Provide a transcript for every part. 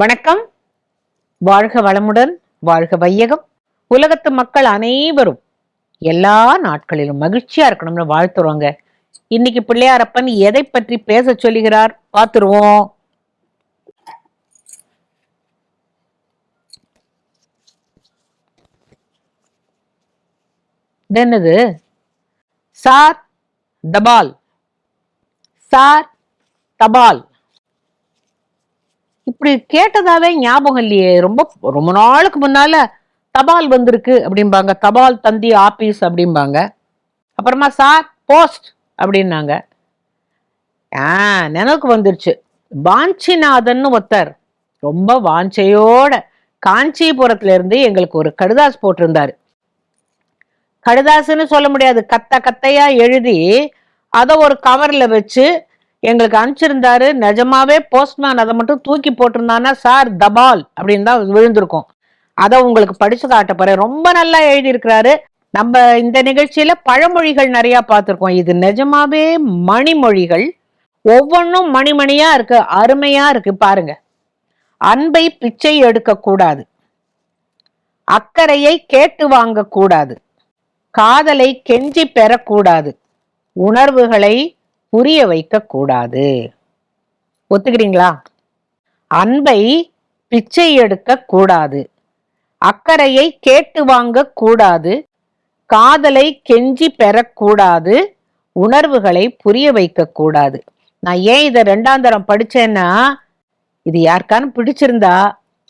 வணக்கம். வாழ்க வளமுடன் வாழ்க வையகம். உலகத்து மக்கள் அனைவரும் எல்லா நாட்களிலும் மகிழ்ச்சியா இருக்கணும்னு வாழ்த்துறோங்க. இன்னைக்கு பிள்ளையாரப்பன் எதை பற்றி பேச சொல்லுகிறார்? பார்த்துருவோம். என்னது? சார் தபால். சார் தபால். இப்படி கேட்டதாவே ஞாபகம் இல்லையே. ரொம்ப ரொம்ப நாளுக்கு முன்னால தபால் வந்திருக்கு அப்படிம்பாங்க. தபால் தந்தி ஆபீஸ் அப்படிம்பாங்க. அப்புறமா சார் போஸ்ட் அப்படின்னாங்க. ஆ நினைவுக்கு வந்துருச்சு. வாஞ்சிநாதன் ஒருத்தர் ரொம்ப வாஞ்சையோட காஞ்சிபுரத்துல இருந்து எங்களுக்கு ஒரு கடுதாஸ் போட்டிருந்தாரு. கடுதாசுன்னு சொல்ல முடியாது. கத்த கத்தையா எழுதி அதை ஒரு கவர்ல வச்சு எங்களுக்கு அனுப்பிச்சிருந்தாரு. நிஜமாவே போஸ்ட்மேன் அதை மட்டும் தூக்கி போட்டிருந்தானா சார் தபால் அப்படின்னு தான் விழுந்திருக்கும். அதை உங்களுக்கு படிச்சு காட்ட போறேன். ரொம்ப நல்லா எழுதியிருக்கிறாரு. நம்ம இந்த நிகழ்ச்சியில பழமொழிகள் நிறைய பார்த்துருக்கோம். இது நிஜமாவே மணிமொழிகள். ஒவ்வொன்றும் மணிமணியா இருக்கு அருமையா இருக்கு பாருங்க. அன்பை பிச்சை எடுக்க கூடாது. அக்கறையை கேட்டு வாங்க கூடாது. காதலை கெஞ்சி பெறக்கூடாது. உணர்வுகளை புரிய வைக்க கூடாது ஒத்துக்கிறீங்களா? அன்பை பிச்சை எடுக்க கூடாது அக்கறையை கேட்டு வாங்க கூடாது காதலை கெஞ்சி பெறக்கூடாது. உணர்வுகளை புரிய வைக்க கூடாது நான் ஏன் இதை ரெண்டாம் தரம் படித்தேன்னா இது யாருக்கானு பிடிச்சிருந்தா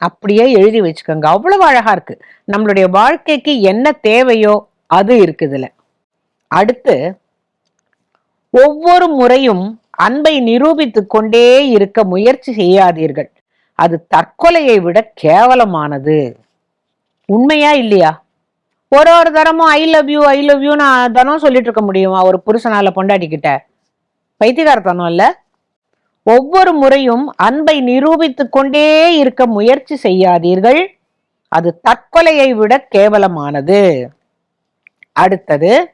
அப்படியே எழுதி வச்சுக்கோங்க. அவ்வளவு அழகா இருக்கு. நம்மளுடைய வாழ்க்கைக்கு என்ன தேவையோ அது இருக்குதுல. அடுத்து ஒவ்வொரு முறையும் அன்பை நிரூபித்துக் கொண்டே இருக்க முயற்சி செய்யாதீர்கள். அது தற்கொலையை விட கேவலமானது. உண்மையா இல்லையா? ஒரு ஒரு தரமும் I love you I love you நான் தினம் சொல்லிட்டு இருக்க முடியுமா? ஒரு புருஷனால பொண்டாட்டிக்கிட்ட. பைத்தியகாரத்தனம் இல்ல. ஒவ்வொரு முறையும் அன்பை நிரூபித்து கொண்டே இருக்க முயற்சி செய்யாதீர்கள். அது தற்கொலையை விட கேவலமானது. அடுத்தது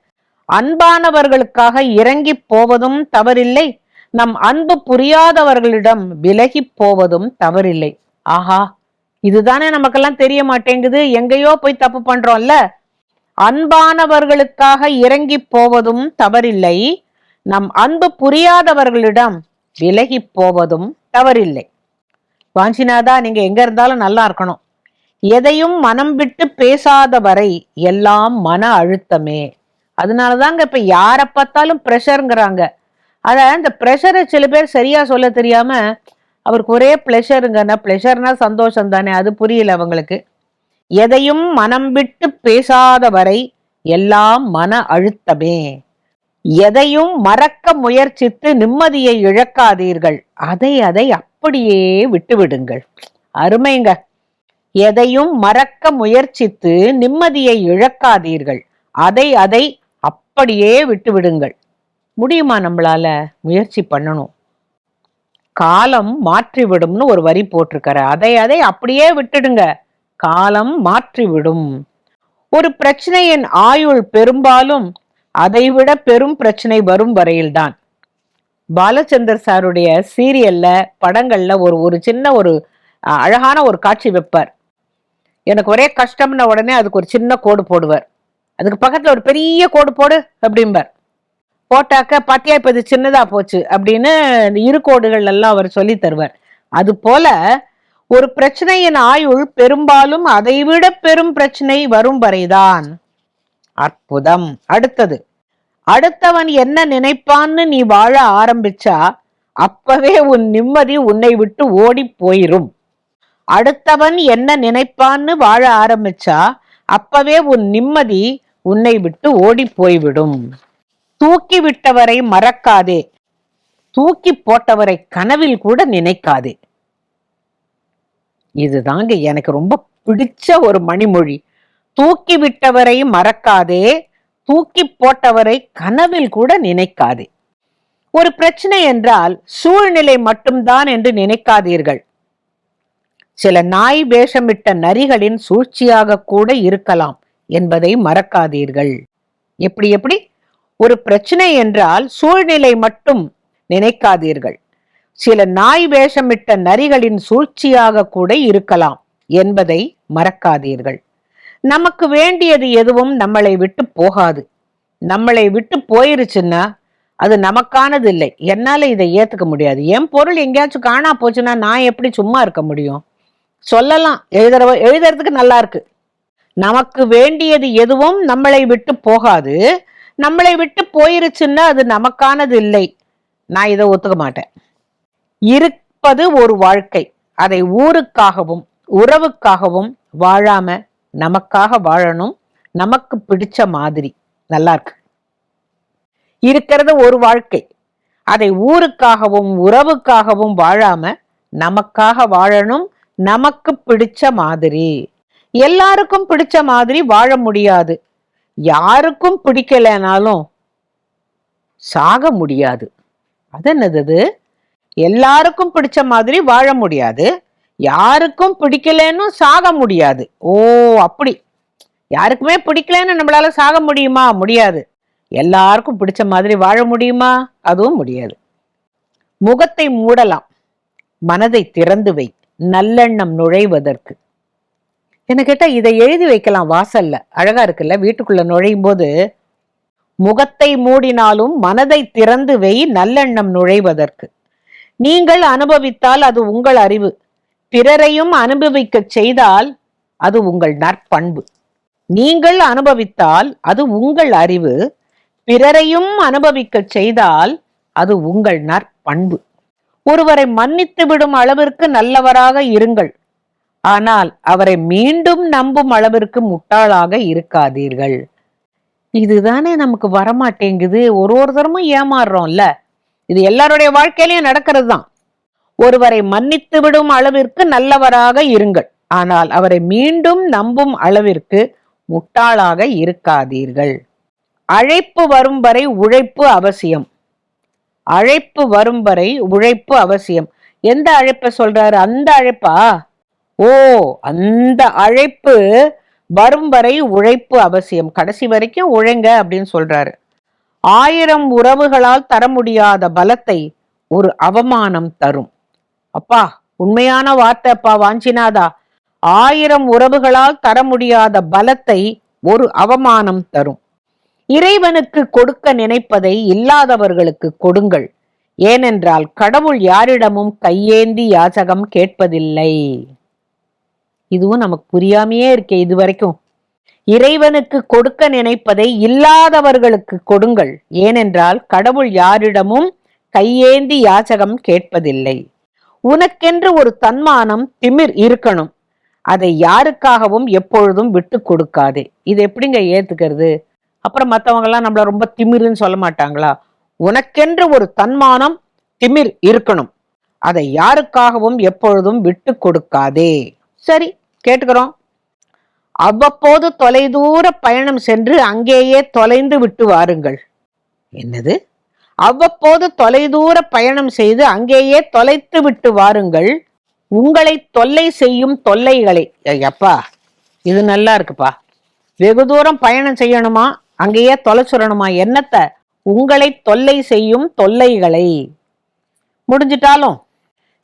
அன்பானவர்களுக்காக இறங்கி போவதும் தவறில்லை. நம் அன்பு புரியாதவர்களிடம் விலகி போவதும் தவறில்லை. ஆஹா இதுதானே நமக்கெல்லாம் தெரிய மாட்டேங்குது. எங்கேயோ போய் தப்பு பண்றோம்ல. அன்பானவர்களுக்காக இறங்கி போவதும் தவறில்லை. நம் அன்பு புரியாதவர்களிடம் விலகி போவதும் தவறில்லை. வாஞ்சிநாதா நீங்க எங்க இருந்தாலும் நல்லா இருக்கணும். எதையும் மனம் விட்டு பேசாத வரை எல்லாம் மன அழுத்தமே. அதனாலதாங்க இப்ப யாரை பார்த்தாலும் ப்ரெஷருங்கிறாங்க அத இந்த ப்ரெஷரை சில பேர் சரியா சொல்ல தெரியாம அவருக்கு ஒரே ப்ளெஷருங்கன்னா ப்ளெஷர்னா சந்தோஷம் தானே அது புரியல அவங்களுக்கு. எதையும் மனம் விட்டு பேசாத வரை எல்லாம் மன அழுத்தமே. எதையும் மறக்க முயற்சித்து நிம்மதியை இழக்காதீர்கள். அதை அதை அப்படியே விட்டுவிடுங்கள். அருமைங்க. எதையும் மறக்க முயற்சித்து நிம்மதியை இழக்காதீர்கள். அதை அதை அப்படியே விட்டுவிடுங்கள். முடியுமா நம்மளால? முயற்சி பண்ணணும். காலம் மாற்றிவிடும்னு ஒரு வரி போட்டிருக்காரு. அதை அதை அப்படியே விட்டுடுங்க. காலம் மாற்றிவிடும். ஒரு பிரச்சனையின் ஆயுள் பெரும்பாலும் அதைவிட பெரும் பிரச்சனை வரும் வரையில்தான். பாலச்சந்தர் சாருடைய சீரியல்ல படங்கள்ல ஒரு ஒரு சின்ன ஒரு அழகான ஒரு காட்சி வைப்பார். எனக்கு ஒரே கஷ்டம்ன உடனே அதுக்கு ஒரு சின்ன கோடு போடுவார். அதுக்கு பக்கத்துல ஒரு பெரிய கோடு போடு அப்படிம்பார். போட்டாக்க பாத்தியா இப்ப இது சின்னதா போச்சு அப்படின்னு இந்த இரு கோடுகள் எல்லாம் அவர் சொல்லி தருவார். அது போல ஒரு பிரச்சனையின் ஆயுள் பெரும்பாலும் அதைவிட பெரும் பிரச்சனை வரும் வரைதான். அற்புதம். அடுத்தது அடுத்தவன் என்ன நினைப்பான்னு நீ வாழ ஆரம்பிச்சா அப்பவே உன் நிம்மதி உன்னை விட்டு ஓடி போயிரும். அடுத்தவன் என்ன நினைப்பான்னு வாழ ஆரம்பிச்சா அப்பவே உன் நிம்மதி உன்னை விட்டு ஓடி போய்விடும். தூக்கி விட்டவரை மறக்காதே. தூக்கி போட்டவரை கனவில் கூட நினைக்காதே. இதுதாங்க எனக்கு ரொம்ப பிடிச்ச ஒரு மணிமொழி. தூக்கி விட்டவரை மறக்காதே. தூக்கி போட்டவரை கனவில் கூட நினைக்காதே. ஒரு பிரச்சனை என்றால் சூழ்நிலை மட்டும்தான் என்று நினைக்காதீர்கள். சில நாய் வேஷமிட்ட நரிகளின் சூழ்ச்சியாக கூட இருக்கலாம். என்பதை மறக்காதீர்கள். எப்படி எப்படி? ஒரு பிரச்சனை என்றால் சூழ்நிலை மட்டும் நினைக்காதீர்கள். சில நாய் வேஷமிட்ட நரிகளின் சூழ்ச்சியாக கூட இருக்கலாம் என்பதை மறக்காதீர்கள். நமக்கு வேண்டியது எதுவும் நம்மளை விட்டு போகாது. நம்மளை விட்டு போயிருச்சுன்னா அது நமக்கானது இல்லை என்னால இதை ஏத்துக்க முடியாது. என் பொருள் எங்கேயாச்சும் காணா போச்சுன்னா நான் எப்படி சும்மா இருக்க முடியும்? சொல்லலாம். எழுதுற எழுதுறதுக்கு நல்லா இருக்கு. நமக்கு வேண்டியது எதுவும் நம்மளை விட்டு போகாது. நம்மளை விட்டு போயிருச்சுன்னா அது நமக்கானது இல்லை. நான் இதை ஒத்துக்க மாட்டேன். இருப்பது ஒரு வாழ்க்கை. அதை ஊருக்காகவும் உறவுக்காகவும் வாழாம நமக்காக வாழணும். நமக்கு பிடிச்ச மாதிரி. நல்லா இருக்கு. இருக்கிறது ஒரு வாழ்க்கை. அதை ஊருக்காகவும் உறவுக்காகவும் வாழாம நமக்காக வாழணும். நமக்கு பிடிச்ச மாதிரி. எல்லாருக்கும் பிடிச்ச மாதிரி வாழ முடியாது. யாருக்கும் பிடிக்கலைனாலும் சாக முடியாது. அது என்னது எல்லாருக்கும் பிடிச்ச மாதிரி வாழ முடியாது. யாருக்கும் பிடிக்கலன்னு சாக முடியாது. ஓ அப்படி. யாருக்குமே பிடிக்கலன்னு நம்மளால சாக முடியுமா? முடியாது. எல்லாருக்கும் பிடிச்ச மாதிரி வாழ முடியுமா? அதுவும் முடியாது. முகத்தை மூடலாம். மனதை திறந்து வை. நல்லெண்ணம் நுழைவதற்கு. என்ன கேட்டால் இதை எழுதி வைக்கலாம் வாசல்ல. அழகா இருக்குல்ல வீட்டுக்குள்ள நுழையும் போது முகத்தை மூடினாலும் மனதை திறந்து வை நல்லெண்ணம் நுழைவதற்கு. நீங்கள் அனுபவித்தால் அது உங்கள் அறிவு. பிறரையும் அனுபவிக்கச் செய்தால் அது உங்கள் நற்பண்பு. நீங்கள் அனுபவித்தால் அது உங்கள் அறிவு. பிறரையும் அனுபவிக்கச் செய்தால் அது உங்கள் நற்பண்பு. ஒருவரை மன்னித்து விடும் அளவிற்கு நல்லவராக இருங்கள். ஆனால் அவரை மீண்டும் நம்பும் அளவிற்கு முட்டாளாக இருக்காதீர்கள். இதுதானே நமக்கு வரமாட்டேங்குது. ஒரு ஒரு தரமும் ஏமாறுறோம்ல. இது எல்லாருடைய வாழ்க்கையிலையும் நடக்கிறது தான் ஒருவரை மன்னித்து விடும் அளவிற்கு நல்லவராக இருங்கள். ஆனால் அவரை மீண்டும் நம்பும் அளவிற்கு முட்டாளாக இருக்காதீர்கள். அழைப்பு வரும் வரை உழைப்பு அவசியம். அழைப்பு வரும் வரை உழைப்பு அவசியம். எந்த அழைப்பை சொல்றாரு? அந்த அழைப்பா? ஓ அந்த அழைப்பு வரும் வரை உழைப்பு அவசியம். கடைசி வரைக்கும் உழைங்க அப்படின்னு சொல்றாரு. ஆயிரம் உறவுகளால் தர முடியாத பலத்தை ஒரு அவமானம் தரும். அப்பா உண்மையான வார்த்தைப்பா வாஞ்சினாதா? ஆயிரம் உறவுகளால் தர முடியாத பலத்தை ஒரு அவமானம் தரும். இறைவனுக்கு கொடுக்க நினைப்பதை இல்லாதவர்களுக்கு கொடுங்கள். ஏனென்றால் கடவுள் யாரிடமும் கையேந்தி யாசகம் கேட்பதில்லை. இதுவும் நமக்கு புரியாமையே இருக்கே இது வரைக்கும் இறைவனுக்கு கொடுக்க நினைப்பதை இல்லாதவர்களுக்கு கொடுங்கள். ஏனென்றால் கடவுள் யாரிடமும் கையேந்தி யாச்சகம் கேட்பதில்லை. உனக்கென்று ஒரு தன்மானம் திமிர் இருக்கணும். அதை யாருக்காகவும் எப்பொழுதும் விட்டு கொடுக்காதே. இது எப்படிங்க ஏத்துக்கிறது? அப்புறம் மற்றவங்கெல்லாம் நம்மள ரொம்ப திமிருன்னு சொல்ல மாட்டாங்களா? உனக்கென்று ஒரு தன்மானம் திமிர் இருக்கணும். அதை யாருக்காகவும் எப்பொழுதும் விட்டு கொடுக்காதே. சரி கேட்டுக்கிறோம். அவ்வப்போது தொலைதூர பயணம் சென்று அங்கேயே தொலைந்து விட்டு வாருங்கள். என்னது? அவ்வப்போது தொலைதூர பயணம் செய்து அங்கேயே தொலைத்து விட்டு வாருங்கள். உங்களை தொல்லை செய்யும் தொல்லைகளை. ஐயப்பா இது நல்லா இருக்குப்பா. வெகு தூரம் பயணம் செய்யணுமா? அங்கேயே தொலைச்சுடணுமா என்னத்த? உங்களை தொல்லை செய்யும் தொல்லைகளை. முடிஞ்சிட்டாலும்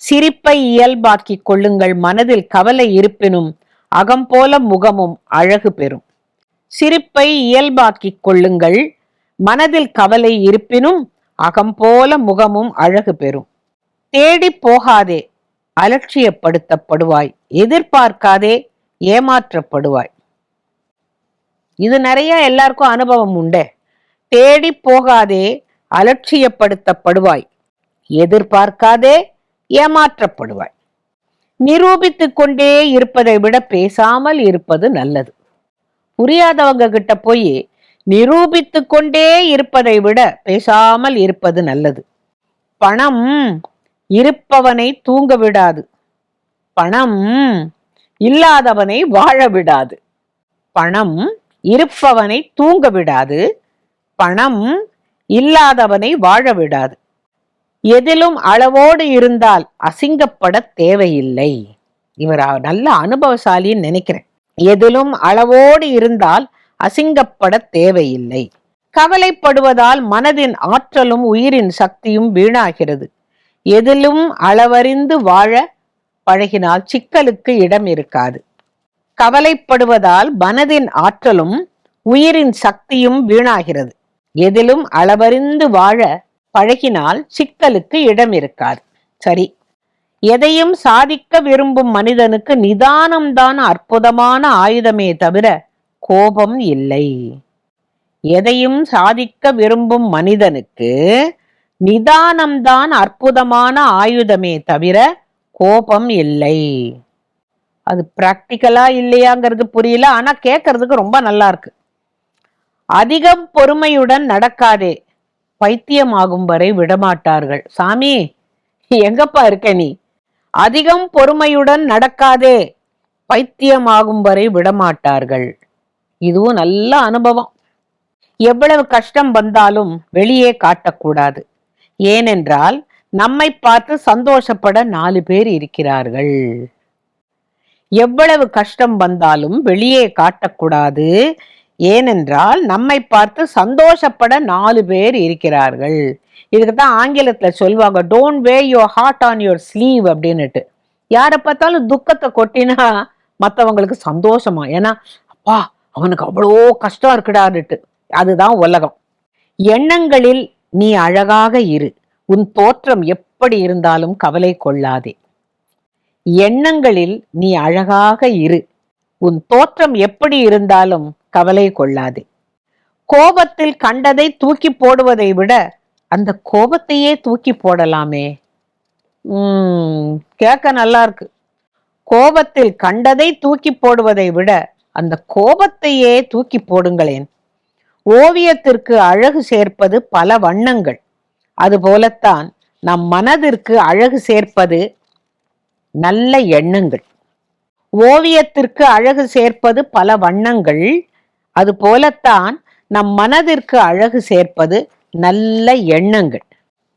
சிரிப்பை இயல்பாக்கிக் கொள்ளுங்கள் மனதில் கவலை இருப்பினும் அகம் போல முகமும் அழகு பெறும். சிரிப்பை இயல்பாக்கிக் கொள்ளுங்கள் மனதில் கவலை இருப்பினும் அகம் போல முகமும் அழகு பெறும். தேடி போகாதே அலட்சியப்படுத்தப்படுவாய் எதிர்பார்க்காதே ஏமாற்றப்படுவாய். இது நிறைய எல்லாருக்கும் அனுபவம் உண்டு. தேடி போகாதே அலட்சியப்படுத்தப்படுவாய் எதிர்பார்க்காதே ஏமாற்றப்படுவாய். நிரூபித்துக் கொண்டே இருப்பதை விட பேசாமல் இருப்பது நல்லது. புரியாதவங்க கிட்ட போய் நிரூபித்து கொண்டே இருப்பதை விட பேசாமல் இருப்பது நல்லது. பணம் இருப்பவனை தூங்க விடாது. பணம் இல்லாதவனை வாழ விடாது. பணம் இருப்பவனை தூங்க விடாது. பணம் இல்லாதவனை வாழ விடாது. எதிலும் அளவோடு இருந்தால் அசிங்கப்பட தேவையில்லை. இவர் நல்ல அனுபவசாலின்னு நினைக்கிறேன். எதிலும் அளவோடு இருந்தால் அசிங்கப்பட தேவையில்லை. கவலைப்படுவதால் மனதின் ஆற்றலும் உயிரின் சக்தியும் வீணாகிறது. எதிலும் அளவறிந்து வாழ பழகினால் சிக்கலுக்கு இடம் இருக்காது. கவலைப்படுவதால் மனதின் ஆற்றலும் உயிரின் சக்தியும் வீணாகிறது. எதிலும் அளவறிந்து வாழ பழகினால் சிக்கலுக்கு இடம் இருக்காது சரி. எதையும் சாதிக்க விரும்பும் மனிதனுக்கு நிதானம்தான் அற்புதமான ஆயுதமே தவிர கோபம் இல்லை. எதையும் சாதிக்க விரும்பும் மனிதனுக்கு நிதானம்தான் அற்புதமான ஆயுதமே தவிர கோபம் இல்லை. அது பிராக்டிக்கலா இல்லையாங்கிறது புரியல ஆனா கேட்கறதுக்கு ரொம்ப நல்லா இருக்கு. அதிகம் பொறுமையுடன் நடக்காதே பைத்தியமாகும் வரை விடமாட்டார்கள். சாமி எங்கப்பா இருக்க நீ? அதிகம் பொறுமையுடன் நடக்காதே. பைத்தியமாகும் வரை விடமாட்டார்கள். இதுவும் நல்ல அனுபவம். எவ்வளவு கஷ்டம் வந்தாலும் வெளியே காட்டக்கூடாது. ஏனென்றால் நம்மை பார்த்து சந்தோஷப்பட நாலு பேர் இருக்கிறார்கள். எவ்வளவு கஷ்டம் வந்தாலும் வெளியே காட்டக்கூடாது. ஏனென்றால் நம்மை பார்த்து சந்தோஷப்பட நாலு பேர் இருக்கிறார்கள். இதுக்கு தான் ஆங்கிலத்தில் சொல்லுவாங்க don't wear your heart on your sleeve அப்படின்னுட்டு. யாரை பார்த்தாலும் துக்கத்தை கொட்டினா மற்றவங்களுக்கு சந்தோஷமா? ஏன்னா அப்பா அவனுக்கு அவ்வளோ கஷ்டம் இருக்குடான்னுட்டு. அதுதான் உலகம். எண்ணங்களில் நீ அழகாக இரு. உன் தோற்றம் எப்படி இருந்தாலும் கவலை கொள்ளாதே. எண்ணங்களில் நீ அழகாக இரு. உன் தோற்றம் எப்படி இருந்தாலும் கவலை கொள்ளாதே. கோபத்தில் கண்டதை தூக்கி போடுவதை விட அந்த கோபத்தையே தூக்கி போடலாமே. உம் கேட்க நல்லா இருக்கு. கோபத்தில் கண்டதை தூக்கி போடுவதை விட அந்த கோபத்தையே தூக்கி போடுங்களேன். ஓவியத்திற்கு அழகு சேர்ப்பது பல வண்ணங்கள். அதுபோலத்தான் நம் மனதிற்கு அழகு சேர்ப்பது நல்ல எண்ணங்கள். ஓவியத்திற்கு அழகு சேர்ப்பது பல வண்ணங்கள். அது போலத்தான் நம் மனதிற்கு அழகு சேர்ப்பது நல்ல எண்ணங்கள்.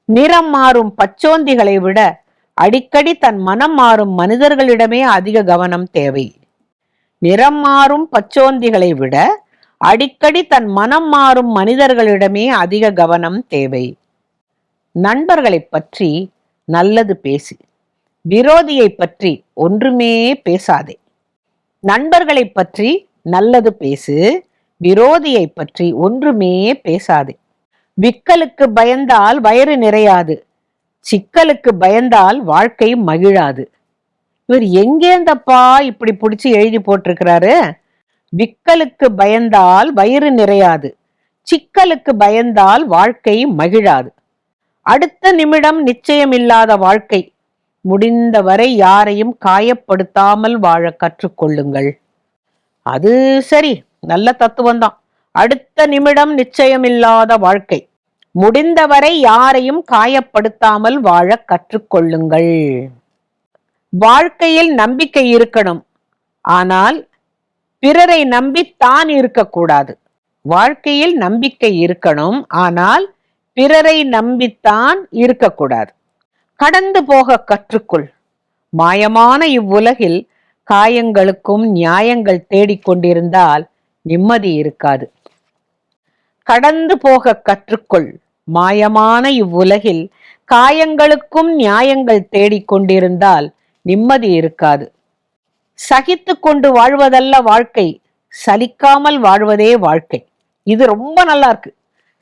நிறம் மாறும் பச்சோந்திகளை விட அடிக்கடி தன் மனம் மாறும் மனிதர்களிடமே அதிக கவனம் தேவை. நிறம் மாறும் பச்சோந்திகளை விட அடிக்கடி தன் மனம் மாறும் மனிதர்களிடமே அதிக கவனம் தேவை. நண்பர்களைப் பற்றி நல்லது பேசு. விரோதியை பற்றி ஒன்றுமே பேசாதே. நண்பர்களை பற்றி நல்லது பேசு. விரோதியை பற்றி ஒன்றுமே பேசாதே. விக்கலுக்கு பயந்தால் வயிறு நிறையாது. சிக்கலுக்கு பயந்தால் வாழ்க்கை மகிழாது. இவர் எங்கேந்தப்பா இப்படி பிடிச்சி எழுதி போட்டிருக்கிறாரு? விக்கலுக்கு பயந்தால் வயிறு நிறையாது. சிக்கலுக்கு பயந்தால் வாழ்க்கை மகிழாது. அடுத்த நிமிடம் நிச்சயமில்லாத வாழ்க்கை. முடிந்தவரை யாரையும் காயப்படுத்தாமல் வாழ கற்றுக்கொள்ளுங்கள். அது சரி. நல்ல தத்துவம்தான். அடுத்த நிமிடம் நிச்சயமில்லாத வாழ்க்கை. முடிந்தவரை யாரையும் காயப்படுத்தாமல் வாழ கற்றுக்கொள்ளுங்கள். வாழ்க்கையில் நம்பிக்கை இருக்கணும். ஆனால் பிறரை நம்பி தான் இருக்கக்கூடாது. வாழ்க்கையில் நம்பிக்கை இருக்கணும். ஆனால் பிறரை நம்பித்தான் இருக்கக்கூடாது. கடந்து போக கற்றுக்கொள். மாயமான இவ்வுலகில் காயங்களுக்கும் நியாயங்கள் தேடிக்கொண்டிருந்தால் நிம்மதி இருக்காது. கடந்து போக கற்றுக்கொள். மாயமான இவ்வுலகில் காயங்களுக்கும் நியாயங்கள் தேடிக்கொண்டிருந்தால் நிம்மதி இருக்காது. சகித்து கொண்டு வாழ்வதல்ல வாழ்க்கை சலிக்காமல் வாழ்வதே வாழ்க்கை. இது ரொம்ப நல்லா இருக்கு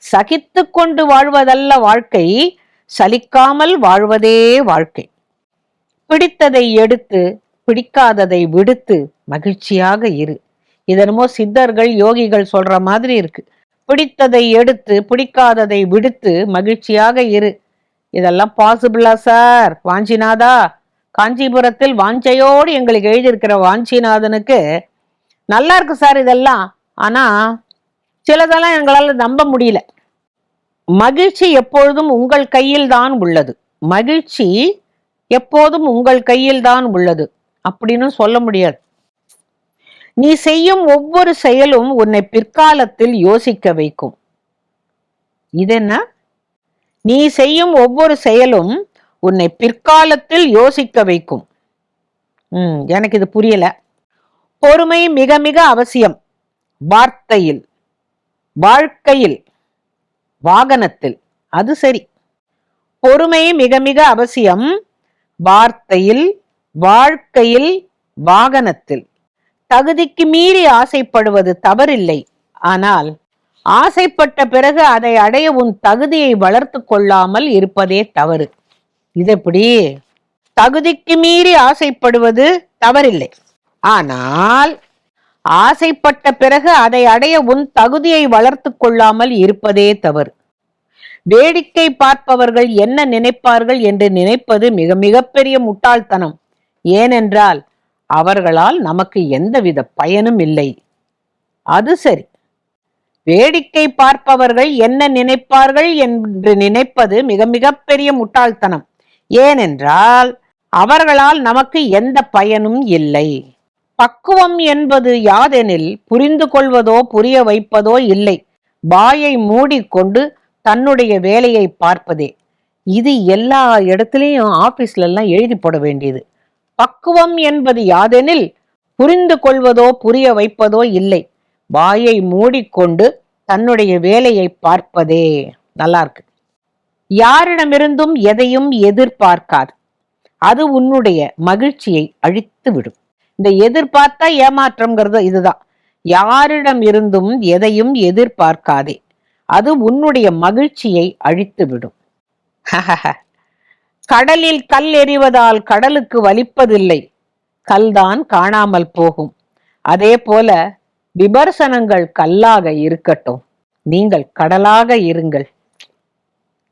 சகித்து கொண்டு வாழ்வதல்ல வாழ்க்கை சலிக்காமல் வாழ்வதே வாழ்க்கை. பிடித்ததை எடுத்து பிடிக்காததை விடுத்து மகிழ்ச்சியாக இரு. இதனமோ சித்தர்கள் யோகிகள் சொல்ற மாதிரி இருக்கு. பிடித்ததை எடுத்து பிடிக்காததை விடுத்து மகிழ்ச்சியாக இரு. இதெல்லாம் பாசிபிளா சார் வாஞ்சிநாதா காஞ்சிபுரத்தில் வாஞ்சையோடு எங்களுக்கு எழுதியிருக்கிற வாஞ்சிநாதனுக்கு நல்லா இருக்கு சார் இதெல்லாம். ஆனா சிலதெல்லாம் எங்களால் நம்ப முடியல. மகிழ்ச்சி எப்பொழுதும் உங்கள் கையில் தான் உள்ளது. மகிழ்ச்சி எப்போதும் உங்கள் கையில் தான் உள்ளது. அப்படின்னு சொல்ல முடியாது. நீ செய்யும் ஒவ்வொரு செயலும் உன்னை பிற்காலத்தில் யோசிக்க வைக்கும். இது என்ன நீ செய்யும் ஒவ்வொரு செயலும் உன்னை பிற்காலத்தில் யோசிக்க வைக்கும். ம் எனக்கு இது புரியல. பொறுமை மிக மிக அவசியம். வார்த்தையில் வாழ்க்கையில் வாகனத்தில். அது சரி. பொறுமை மிக மிக அவசியம். வார்த்தையில் வாழ்க்கையில் வாகனத்தில். தகுதிக்கு மீறி ஆசைப்படுவது தவறில்லை. ஆனால் ஆசைப்பட்ட பிறகு அதை அடைய உன் தகுதியை வளர்த்து கொள்ளாமல் இருப்பதே தவறு. இது எப்படி தகுதிக்கு மீறி ஆசைப்படுவது தவறில்லை. ஆனால் ஆசைப்பட்ட பிறகு அதை அடைய உன் தகுதியை வளர்த்து கொள்ளாமல் இருப்பதே தவறு. வேடிக்கை பார்ப்பவர்கள் என்ன நினைப்பார்கள் என்று நினைப்பது மிக மிகப்பெரிய முட்டாள்தனம். ஏனென்றால் அவர்களால் நமக்கு எந்தவித பயனும் இல்லை. அது சரி. வேடிக்கை பார்ப்பவர்கள் என்ன நினைப்பார்கள் என்று நினைப்பது மிக மிக பெரிய முட்டாள்தனம். ஏனென்றால் அவர்களால் நமக்கு எந்த பயனும் இல்லை. பக்குவம் என்பது யாதெனில் புரிந்து கொள்வதோ புரிய வைப்பதோ இல்லை. வாயை மூடிக்கொண்டு தன்னுடைய வேலையை பார்ப்பதே. இது எல்லா இடத்துலையும் ஆபீஸ்ல எல்லாம் எழுதி போட வேண்டியது. பக்குவம் என்பது யாதெனில் புரிந்து கொள்வதோ புரிய வைப்பதோ இல்லை. வாயை மூடிக்கொண்டு தன்னுடைய வேலையை பார்ப்பதே. நல்லா இருக்கு. யாரிடமிருந்தும் எதையும் எதிர்பார்க்காது. அது உன்னுடைய மகிழ்ச்சியை அழித்து விடும். இந்த எதிர்பார்த்தா ஏமாற்றம்ங்கிறது இதுதான். யாரிடம் இருந்தும் எதையும் எதிர்பார்க்காதே. அது உன்னுடைய மகிழ்ச்சியை அழித்து விடும். கடலில் கல் எறிவதால் கடலுக்கு வலிப்பதில்லை. கல்தான் காணாமல் போகும். அதே போல விமர்சனங்கள் கல்லாக இருக்கட்டும். நீங்கள் கடலாக இருங்கள்.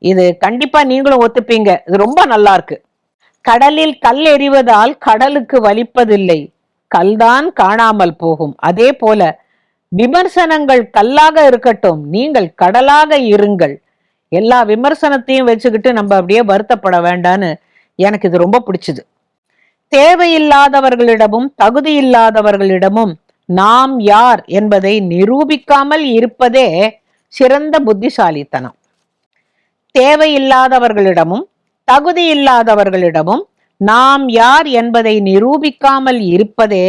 இது கண்டிப்பா நீங்களும் ஒத்துப்பீங்க. இது ரொம்ப நல்லா இருக்கு. கடலில் கல் எறிவதால் கடலுக்கு வலிப்பதில்லை. கல்தான் காணாமல் போகும். அதே போல விமர்சனங்கள் கல்லாக இருக்கட்டும். நீங்கள் கடலாக இருங்கள். எல்லா விமர்சனத்தையும் வச்சுக்கிட்டு நம்ம அப்படியே வருத்தப்பட வேண்டான்னு எனக்கு இது ரொம்ப பிடிச்சது. தேவையில்லாதவர்களிடமும் தகுதி இல்லாதவர்களிடமும் நாம் யார் என்பதை நிரூபிக்காமல் இருப்பதே சிறந்த புத்திசாலித்தனம். தேவையில்லாதவர்களிடமும் தகுதி இல்லாதவர்களிடமும் நாம் யார் என்பதை நிரூபிக்காமல் இருப்பதே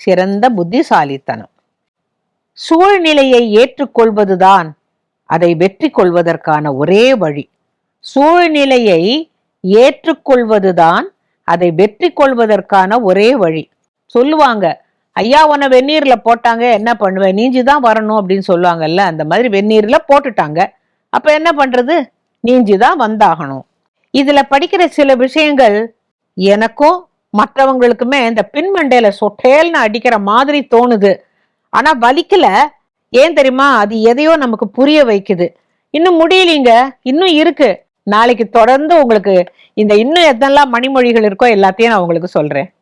சிறந்த புத்திசாலித்தனம். சூழ்நிலையை ஏற்றுக்கொள்வதுதான் அதை வெற்றி கொள்வதற்கான ஒரே வழி. சூழ்நிலையை ஏற்றுக்கொள்வதுதான் அதை வெற்றி கொள்வதற்கான ஒரே வழி. சொல்லுவாங்க ஐயா உன்னை வெந்நீர்ல போட்டாங்க என்ன பண்ணுவேன் நீஞ்சி தான் வரணும் அப்படின்னு சொல்லுவாங்கல்ல அந்த மாதிரி வெந்நீர்ல போட்டுட்டாங்க. அப்ப என்ன பண்றது? நீஞ்சி தான் வந்தாகணும். இதுல படிக்கிற சில விஷயங்கள் எனக்கும் மற்றவங்களுக்குமே இந்த பின்மண்டையில சொட்டேல்னு அடிக்கிற மாதிரி தோணுது. ஆனா வலிக்கல ஏன் தெரியுமா? அது எதையோ நமக்கு புரிய வைக்குது. இன்னும் முடியலீங்க. இன்னும் இருக்கு. நாளைக்கு தொடர்ந்து உங்களுக்கு இந்த இன்னும் எதெல்லாம் மணிமொழிகள் இருக்கோ எல்லாத்தையும் நான் உங்களுக்கு சொல்றேன்.